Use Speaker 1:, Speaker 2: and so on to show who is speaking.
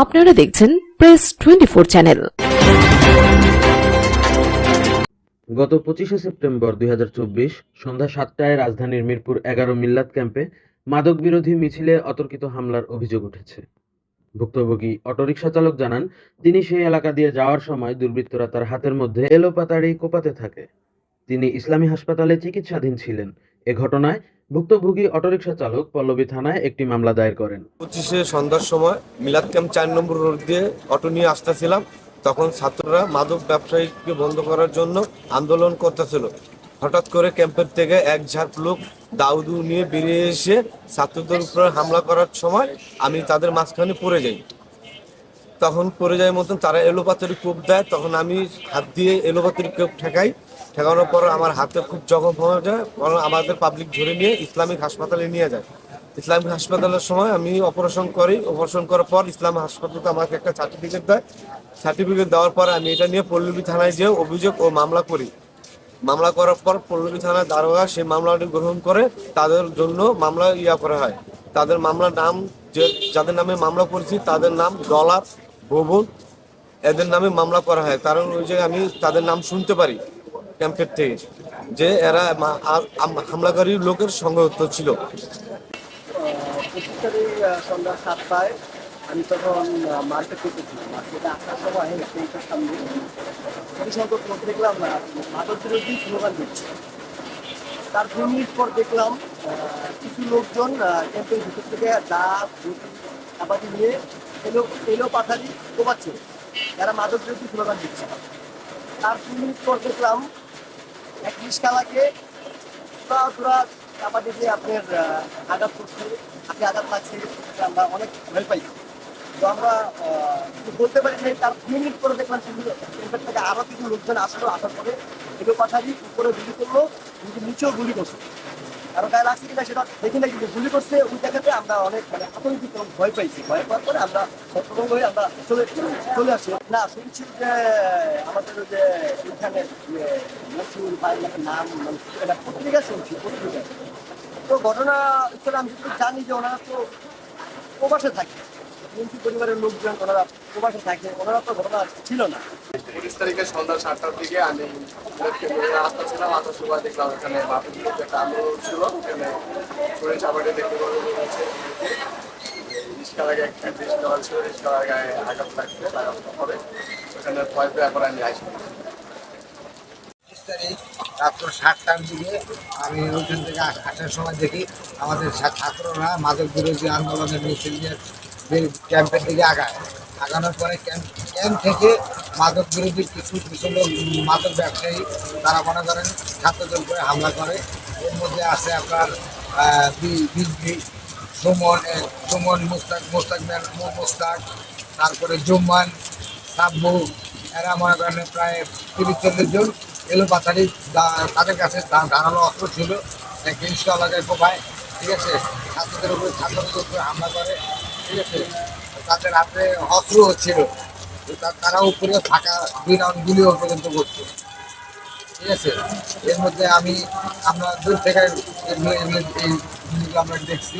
Speaker 1: আপনারা দেখছেন press twenty four channel
Speaker 2: গত পঁচিশে সেপ্টেম্বর দুই সন্ধ্যা সাতটায় রাজধানীর মিরপুর এগারো মিল্লাত ক্যাম্পে মাদক বিরোধী মিছিলে অতর্কিত হামলার অভিযোগ উঠেছে। ভুক্তভোগী অটোরিকশা চালক জানান, তিনি সেই এলাকা দিয়ে যাওয়ার সময় দুর্বৃত্তরা তার হাতের মধ্যে এলোপাতাড়ি কোপাতে থাকে। তিনি ইসলামী হাসপাতালে চিকিৎসাধীন ছিলেন। এ ঘটনায় ভুক্তভোগী অটোরিকশা চালক পল্লবী থানায় একটি মামলা দায়ের করেন।
Speaker 3: পঁচিশে সন্ধ্যার সময় মিলাদ ক্যাম্প চার নম্বর রোড দিয়ে অটো নিয়ে আসতেছিলাম। তখন ছাত্ররা মাদক ব্যবসায়ীকে বন্ধ করার জন্য আন্দোলন করতেছিল। হঠাৎ করে ক্যাম্পের থেকে এক ঝাঁক লোক দাউদু নিয়ে বেরিয়ে এসে ছাত্রদের উপরে হামলা করার সময় আমি তাদের মাঝখানে পড়ে যাই। তখন পড়ে যায় মতন তারা এলোপাতারি কোপ দেয়, তখন আমি হাত দিয়ে এলোপাতারি কোপ ঠেকাই। ঠেকানোর পর আমার হাতে খুব জখম হয়ে যায়, কারণ আমাদের পাবলিক ধরে নিয়ে ইসলামিক হাসপাতালে নিয়ে যায়। ইসলামিক হাসপাতালের সময় আমি অপারেশন করি অপারেশন করার পর ইসলাম হাসপাতালে আমাকে একটা সার্টিফিকেট দেয়। সার্টিফিকেট দেওয়ার পর আমি এটা নিয়ে পল্লবী থানায় যেয়ে অভিযোগ ও মামলা করি। মামলা করার পর পল্লবী থানার দারোগা সেই মামলাটি গ্রহণ করে, তাদের জন্য মামলা ইয়া করা হয়। তাদের মামলার নাম যে, যাদের নামে মামলা করেছি, তাদের নাম ডলার ভবন, এদের নামে মামলা করা হয়। কারণ ওই যে আমি তাদের নাম শুনতে পারি। ক্যাম্পের থেকে যে এরা হামলাকারী লোকের সংগত ছিল
Speaker 4: পঁচিশ সন্ধ্যা সাতটায় আমি তখন মার্কেট করতেছিলাম মার্কেটে আসার সময় সেইটার সামনে কিছু সংখ্যক লোক দেখলাম মাদক বিরোধী স্লোগান দিচ্ছে তার দু মিনিট পর দেখলাম কিছু লোকজন ক্যাম্পের ভিতর থেকে দা চাপাতি নিয়ে এলো এলো পাথারি কোপাচ্ছে। যারা মাদক বিরোধী স্লোগান দিচ্ছে। তার দু মিনিট পর দেখলাম এক লাগে পুরা পুরা চাপাতি দিয়ে আপনার আঘাত করছে, আপনি আঘাত লাগছে আমরা অনেক ভয় পাই। তো আমরা বলতে পারি যে তার দুই মিনিট পরে দেখলাম সেগুলো থেকে আরও কিছু লোকজন আসলো, আসার পরে এগুলো পাঠালি উপরে গুলি করল কিন্তু নিচেও গুলি করছে কারও গায়ে লাগছে কিনা সেটা দেখি না কিন্তু গুলি করছে, ওই জায়গাতে আমরা অনেক মানে আতঙ্কিত ভয় পাইছি। ভয় পাওয়ার পরে আমরা সতর্ক হয়ে আমরা চলে চলে আসি। না, শুনছি যে আমাদের যে এখানে মসুর বাইরের নাম এটা পত্রিকা শুনছি, পত্রিকা। তো ঘটনা আমি জানি যে ওনারা তো প্রবাসে থাকে। মন্ত্রী পরিবারের লোকজন ওনারা প্রবাসে থাকে ওনারা তো ঘটনা ছিল না।
Speaker 5: উনিশ তারিখে সন্ধ্যা সাতটার দিকে আমি রাস্তা ছিলাম আসার সময় দেখলাম এখানে বাপের বিরুদ্ধে একটা আন্দোলন ছিল এখানে শরীর চাপাটি দেখতে পাবো রিক্সা লাগে একটা রিক্সা ছিল রিক্সার গায়ে আঘাত লাগছে লাগাতে হবে। ওখানে ভয় পেয়ে এখন আমি আসি।
Speaker 6: তারিখ রাত্র সাতটার দিকে আমি ওইখান থেকে আস- আসার সময় দেখি আমাদের ছাত্ররা মাদক বিরোধী আন্দোলনের মিছিল নিয়ে ক্যাম্পের দিকে আগায়। আগানোর পরে ক্যাম্প ক্যাম্প থেকে মাদক বিরোধী কিছু কিছু লোক মাদক ব্যবসায়ী তারা মনে করেন ছাত্রদের উপরে হামলা করে। এর মধ্যে আছে আপনার আহ, বি- বিজলি সুমন সুমন মুস্তাক মুস্তাক মুস্তাক তারপরে জুম্মান সাব্বু এরা মনে করেন প্রায় তিরিশ চল্লিশ জন এলো পাথারি তাদের কাছে ধারালো অস্ত্র ছিল। জিনিসটা লাগায় কোপায় ঠিক আছে? ছাত্রদের উপরে ছাত্রদের উপরে হামলা করে। ঠিক আছে? তাদের হাতে অস্ত্র হচ্ছিল। তারা উপরে থাকা দুই রাউন্ড গুলিও পর্যন্ত করতো ঠিক আছে? এর মধ্যে আমি আমরা দূর থেকে আমরা দেখছি।